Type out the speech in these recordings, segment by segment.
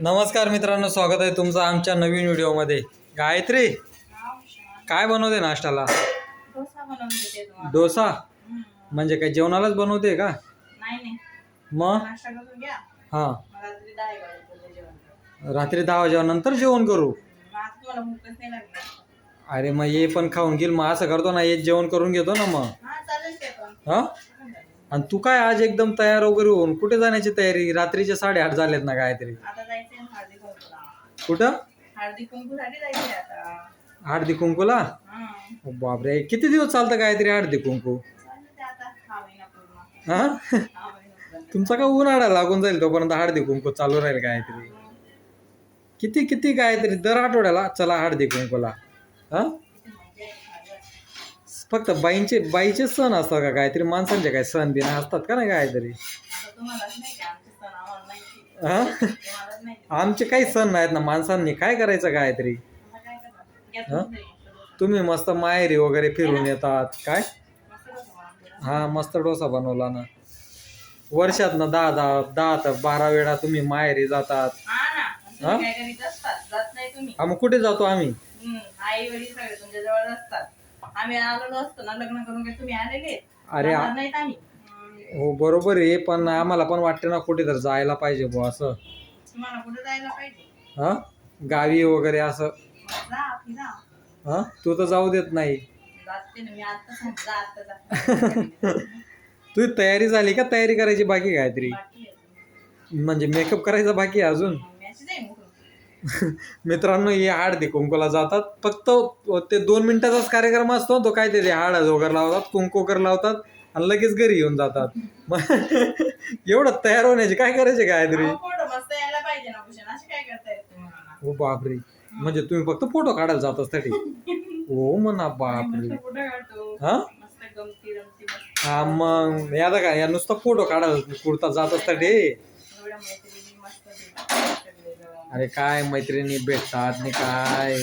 नमस्कार मित्रांनो स्वागत आहे तुमचं आमच्या नवीन व्हिडिओमध्ये. गायत्री काय बनवते नाश्त्याला? डोसा. म्हणजे काय जेवणालाच बनवते का? मग? हां. रात्री दहा वाजेनंतर जेवण करू? अरे मग हे पण खाऊन घेईल. मग असं करतो ना हे जेवण करून घेतो ना मग. हा हां? आणि तू काय आज एकदम तयार वगैरे होऊन कुठे जाण्याची तयारी? रात्रीचे साडेआठ झालेत ना गायत्री. हळदी कुठं? हळदी कुंकूसाठी जायचंय आता. हळदी कुंकूला? हा. बापरे किती दिवस चालतं गायत्री हळदी कुंकू? चालेल ते आता हा महिना पूर्ण. हां? हा महिना पूर्ण. तुमचा का उन्हाळा लागून जाईल तोपर्यंत हळदी कुंकू चालू राहील गायत्री किती किती गायत्री दर आठवड्याला चला हळदी कुंकूला. हा. फक्त बाईंचे बाईचे सण असतात का गायत्री माणसांचे काय सण दिन असतात का नाही गायत्री आता तुम्हालाच नाही आमचे काही सण नाहीत ना माणसांनी काय करायचं काय हा? तरी. मस्त तुम्ही मस्त माहेरी वगैरे फिरून येतात काय? हा मस्त डोसा बनवला ना. वर्षात ना दहा दहा दहा तर बारा वेळा तुम्ही माहेरी जातात. हा नाही मग कुठे जातो आम्ही? आई वडील सगळे तुमच्या जवळ असतात. आम्ही आलेलो असतो ना लग्न करून तुम्ही आलेले अरे नाहीत आम्ही. हो बरोबर आहे पण आम्हाला पण वाटतं ना कुठे तर जायला पाहिजे बुवा असं. तुम्हाला कुठे जायला पाहिजे? हा? गावी वगैरे असं. मग जा आपली जा हा? तू तर जाऊ देत नाही. जाते ना मी आता सांग जा आता जा. तुझी तयारी झाली का? तयारी करायची बाकी आहे अजून. म्हणजे मेकअप करायचा बाकी आहे अजून? मग उठून. मित्रांनो हे हळदी कुंकूला जातात. फक्त ते दोन मिनिटाचाच कार्यक्रम असतो तो काय ते हळद वगैरे लावतात कुंकू वगैरे लावतात. आणि लगेच घरी येऊन जातात. मग एवढं तयार होण्याचे काय करायचे काय मला? हो बापरे. म्हणजे तुम्ही फक्त फोटो काढायला जात असतात हो म्हणा बापरे. हा? हा मग यादा का या नुसतं फोटो काढायला कुर्ता जात सगळेजण. अरे काय मैत्रिणी भेटतात काय?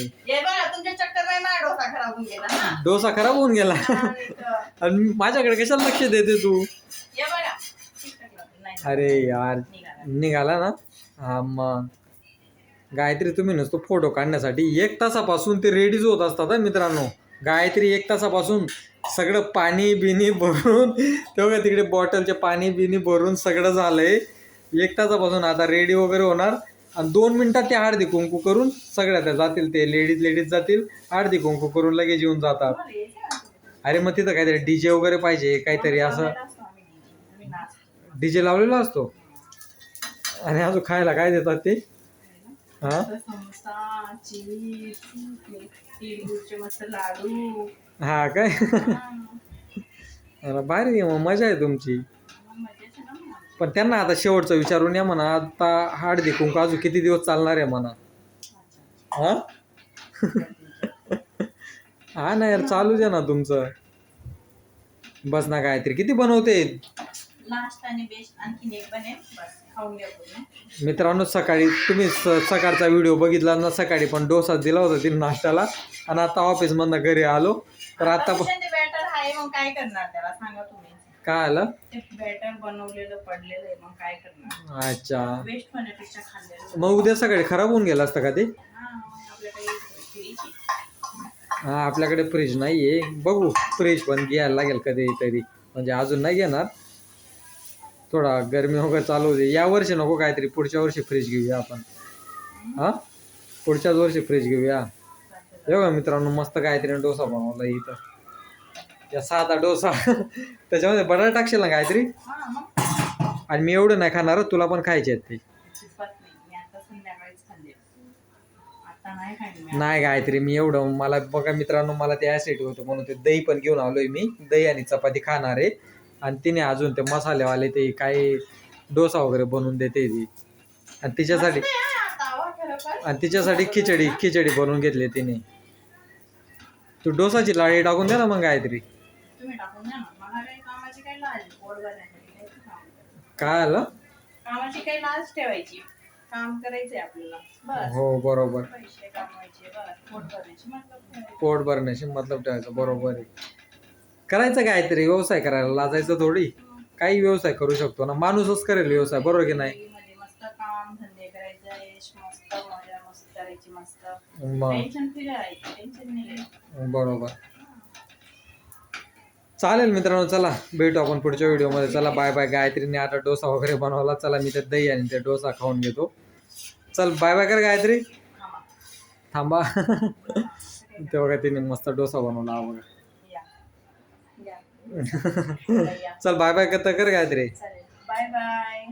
नाही माझा डोसा खराब होऊन गेला आणि माझ्याकडे कशाला लक्ष देते तू. अरे यार निघाला. ना? हा मग. गायत्री तुम्ही नुसतं फोटो काढण्यासाठी एक तासापासून ते रेडीच होत असतात मित्रांनो. गायत्री एक तासापासून सगळं पाणी बिनी भरून तेव्हा तिकडे बॉटलचे पाणी बिनी भरून सगळं झालंय. एक तासापासून आता रेडी वगैरे होणार. आणि दोन मिनिटात ते हळदी कुंकू करून सगळ्या त्या जातील ते लेडीज लेडीज जातील हळदी कुंकू करून लगेच येऊन जातात तुम्हाला यायचं ना तुम्ही? अरे मग तिथं काहीतरी डीजे वगैरे पाहिजे काहीतरी असं. डीजे लावलेला असतो? आणि अजून खायला काय देतात ते? हा? हा काय. अरे भारी आहे मग मजा आहे तुमची. पण त्यांना आता शेवटचं विचारून या म्हणा आता हळदी कुंकू अजून किती दिवस चालणार आहे म्हणा. हा? हा ना यार चालू द्या ना तुमचं. बस ना काहीतरी. किती बनवते? लास्ट आणि बेस्ट आणखीन एक बनेल बस खाऊन घ्या पूर्ण. मित्रांनो सकाळी तुम्ही स- सकाळचा व्हिडिओ बघितला ना सकाळी पण डोसा दिला होता तिने नाश्त्याला. आणि आता ऑफिसमधनं घरी आलो. तर आता प- ते बॅटर आहे मग काय करणार त्याला? सांगा तुम्ही. काय आलं? ते बॅटर बनवलेलं पडलेलं आहे मग काय करणार? अच्छा. वेस्ट होण्यापेक्षा खाल्लेलं मग उद्या सकाळी खराब होऊन गेलं असतं का ते? हा आपल्याकडे फ्रीज नाही आहे बघू फ्रीज पण घ्यायला लागेल कधीतरी. म्हणजे अजून नाही घेणार. थोडा गरमी वगैरे चालू होते या वर्षी नको काहीतरी पुढच्या वर्षी फ्रीज घेऊया आपण. हा? पुढच्याच वर्षी फ्रीज घेऊया. बघा मित्रांनो मस्त काहीतरी डोसा बनवला इथं. या साधा डोसा. त्याच्यामध्ये बटाटा टाकशील ना काहीतरी? आणि मी एवढं नाही खाणार तुला पण खायचे आहेत ते. आता नाही खाल्ले मी नाही गायत्री मी एवढं मला बघा मित्रांनो मला ते ऍसिड होतं म्हणून ते दही पण घेऊन आलोय मी. दही आणि चपाती खाणार आहे. आणि तिने अजून ते मसालेवाले ते काय डोसा वगैरे बनवून देते ती. आणि तिच्यासाठी हा आता. आणि तिच्यासाठी खिचडी खिचडी बनवून घेतली तिने. तू डोसाची लाडी टाकून दे ना मग गायत्री तुम्ही टाकून द्या ना. मला काही कामाची काही लाज नाही. पोट भरण्यासाठी काही काम करायचं. काय आलं? कामाची काही लाज ठेवायची. काम करायचंय आपल्याला. बस. हो बरोबर. पैसे कमवायचे बस. पोट भरण्याची मतलब ठेवायची. पोट भरण्याशी मतलब ठेवायचं बरोबर आहे. करायचं काहीतरी व्यवसाय करायला लाजायचं थोडी. काही व्यवसाय करू शकतो ना. माणूसच करेल व्यवसाय बरोबर की नाही? मध्ये मस्त काम धंदे करायचे ऐश मस्त मजा मस्त करायची मस्त. मग. टेन्शन फ्री राहायचं टेन्शन नाही. बरोबर. चालेल मित्रांनो चला भेटू आपण पुढच्या व्हिडिओमध्ये. चला बाय बाय गायत्रीने आता डोसा वगैरे बनवला. चला मी ते दही आणि ते डोसा खाऊन घेतो. चल बाय बाय कर गायत्री. थांबा. तेव्हा काय तिने मस्त डोसा बनवला बघा. चल बाय बाय करता कर गायत्री. Bye bye